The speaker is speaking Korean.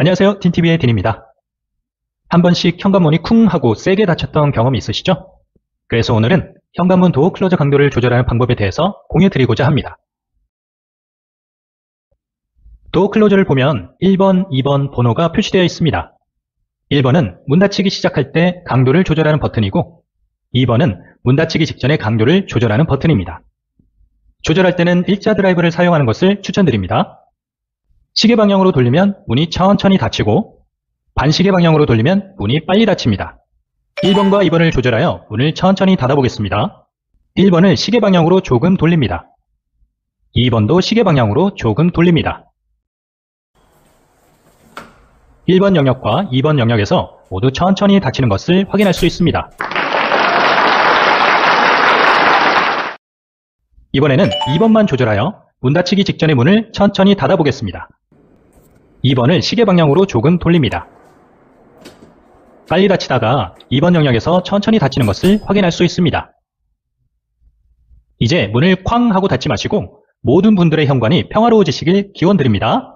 안녕하세요. 틴TV의 딘입니다. 한 번씩 현관문이 쿵 하고 세게 닫혔던 경험이 있으시죠? 그래서 오늘은 현관문 도어 클로저 강도를 조절하는 방법에 대해서 공유드리고자 합니다. 도어 클로저를 보면 1번, 2번 번호가 표시되어 있습니다. 1번은 문 닫히기 시작할 때 강도를 조절하는 버튼이고 2번은 문 닫히기 직전에 강도를 조절하는 버튼입니다. 조절할 때는 일자 드라이브를 사용하는 것을 추천드립니다. 시계 방향으로 돌리면 문이 천천히 닫히고 반시계 방향으로 돌리면 문이 빨리 닫힙니다. 1번과 2번을 조절하여 문을 천천히 닫아보겠습니다. 1번을 시계 방향으로 조금 돌립니다. 2번도 시계 방향으로 조금 돌립니다. 1번 영역과 2번 영역에서 모두 천천히 닫히는 것을 확인할 수 있습니다. 이번에는 2번만 조절하여 문 닫히기 직전의 문을 천천히 닫아보겠습니다. 2번을 시계 방향으로 조금 돌립니다. 빨리 닫히다가 2번 영역에서 천천히 닫히는 것을 확인할 수 있습니다. 이제 문을 쾅 하고 닫지 마시고 모든 분들의 현관이 평화로워지시길 기원드립니다.